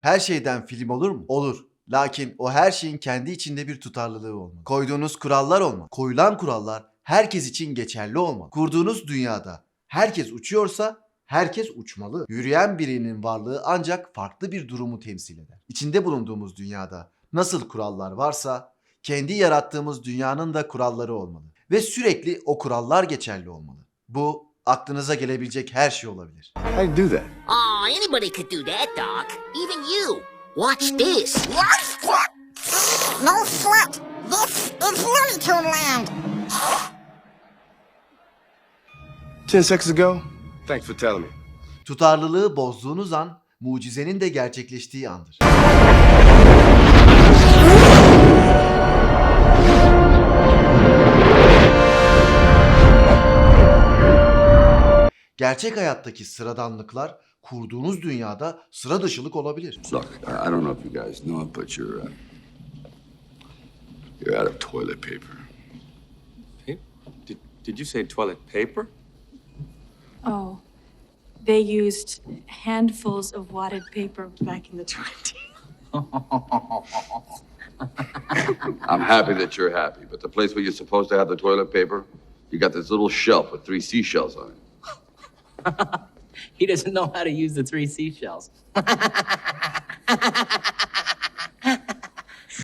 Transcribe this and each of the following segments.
Her şeyden film olur mu? Olur. Lakin o her şeyin kendi içinde bir tutarlılığı olmalı. Koyduğunuz kurallar olmalı. Koyulan kurallar herkes için geçerli olmalı. Kurduğunuz dünyada herkes uçuyorsa herkes uçmalı. Yürüyen birinin varlığı ancak farklı bir durumu temsil eder. İçinde bulunduğumuz dünyada nasıl kurallar varsa kendi yarattığımız dünyanın da kuralları olmalı. Ve sürekli o kurallar geçerli olmalı. Bu aklınıza gelebilecek her şey olabilir. How do that? Oh, anybody could do that, Doc. Even you. Watch this. Watch! No sweat! This is Looney Tune Land! Ten seconds ago? Thanks for telling me. Tutarlılığı bozduğunuz an mucizenin de gerçekleştiği andır. Gerçek hayattaki sıradanlıklar kurduğunuz dünyada sıra dışılık olabilir. Look, I don't know if you guys know it, but you're uh, you're out of toilet paper. Did, did you say toilet paper? Oh, they used handfuls of wadded paper back in the 20s. I'm happy that you're happy, but the place where you're supposed to have the toilet paper, you got this little shelf with three seashells on it. He doesn't know how to use the three seashells.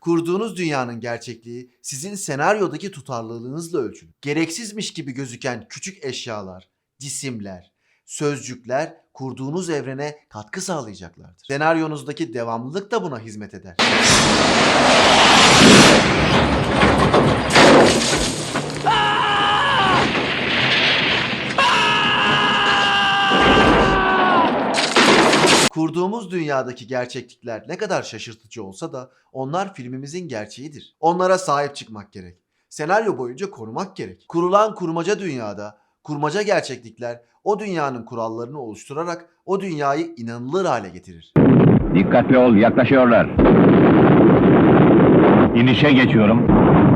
Kurduğunuz dünyanın gerçekliği sizin senaryodaki tutarlılığınızla ölçülür. Gereksizmiş gibi gözüken küçük eşyalar, cisimler, sözcükler kurduğunuz evrene katkı sağlayacaklardır. Senaryonuzdaki devamlılık da buna hizmet eder. Kurduğumuz dünyadaki gerçeklikler ne kadar şaşırtıcı olsa da onlar filmimizin gerçeğidir. Onlara sahip çıkmak gerek. Senaryo boyunca korumak gerek. Kurulan kurmaca dünyada kurmaca gerçeklikler o dünyanın kurallarını oluşturarak o dünyayı inanılır hale getirir. Dikkatli ol, yaklaşıyorlar. İnişe geçiyorum.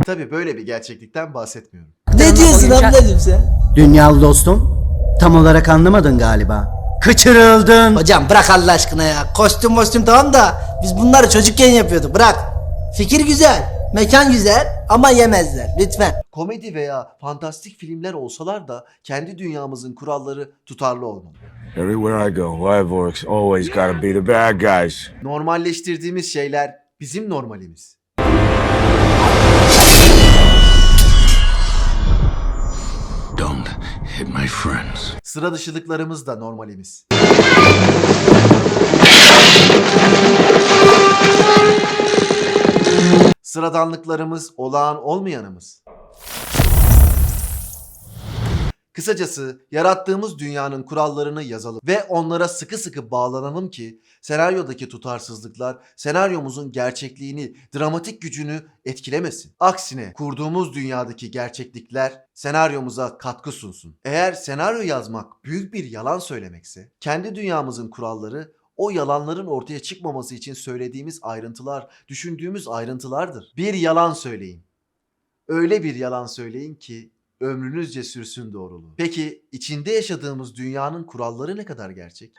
Tabi böyle bir gerçeklikten bahsetmiyorum. Ne diyorsun ablacım sen? Dünyalı dostum. Tam olarak anlamadın galiba. Kaçırıldın. Hocam bırak Allah aşkına ya. Kostüm kostüm tamam da biz bunları çocukken yapıyorduk bırak. Fikir güzel, mekan güzel ama yemezler lütfen. Komedi veya fantastik filmler olsalar da kendi dünyamızın kuralları tutarlı olmalı. Everywhere I go, Wyvorks always gotta be the bad guys. Normalleştirdiğimiz şeyler bizim normalimiz. Hit my friends. Sıra dışılıklarımız da normalimiz. Sıradanlıklarımız olağan olmayanımız. Kısacası yarattığımız dünyanın kurallarını yazalım ve onlara sıkı sıkı bağlanalım ki senaryodaki tutarsızlıklar senaryomuzun gerçekliğini, dramatik gücünü etkilemesin. Aksine kurduğumuz dünyadaki gerçeklikler senaryomuza katkı sunsun. Eğer senaryo yazmak büyük bir yalan söylemekse, kendi dünyamızın kuralları o yalanların ortaya çıkmaması için söylediğimiz ayrıntılar, düşündüğümüz ayrıntılardır. Bir yalan söyleyin. Öyle bir yalan söyleyin ki ömrünüzce sürsün doğruluğu. Peki içinde yaşadığımız dünyanın kuralları ne kadar gerçek?